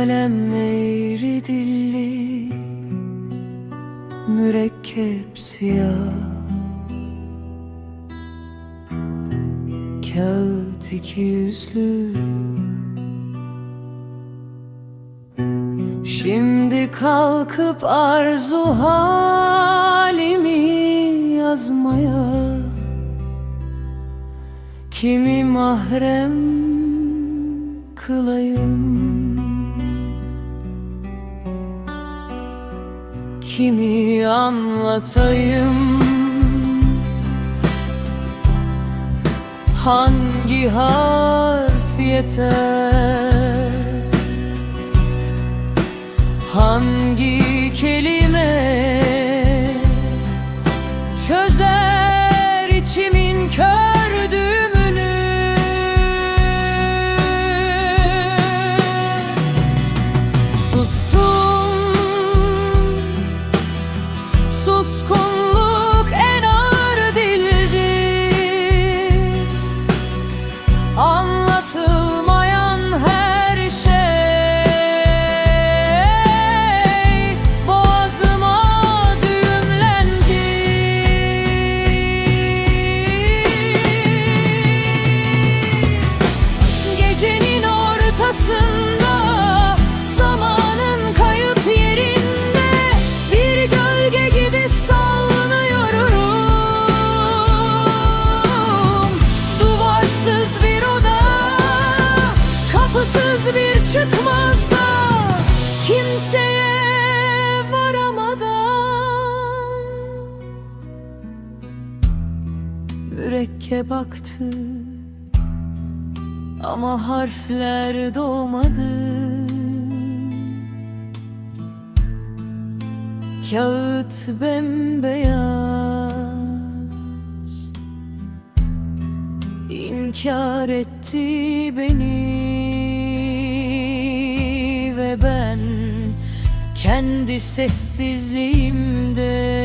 kalem eğri dilli Mürekkep siyah. Kağıt iki yüzlü. Şimdi kalkıp arzu halimi yazmaya Kimi mahrem kılayım Kimi anlatayım? Hangi harf yeter Mürekkep aktı ama harfler doğmadı. Kağıt bembeyaz. İnkar etti beni Ve ben kendi sessizliğimde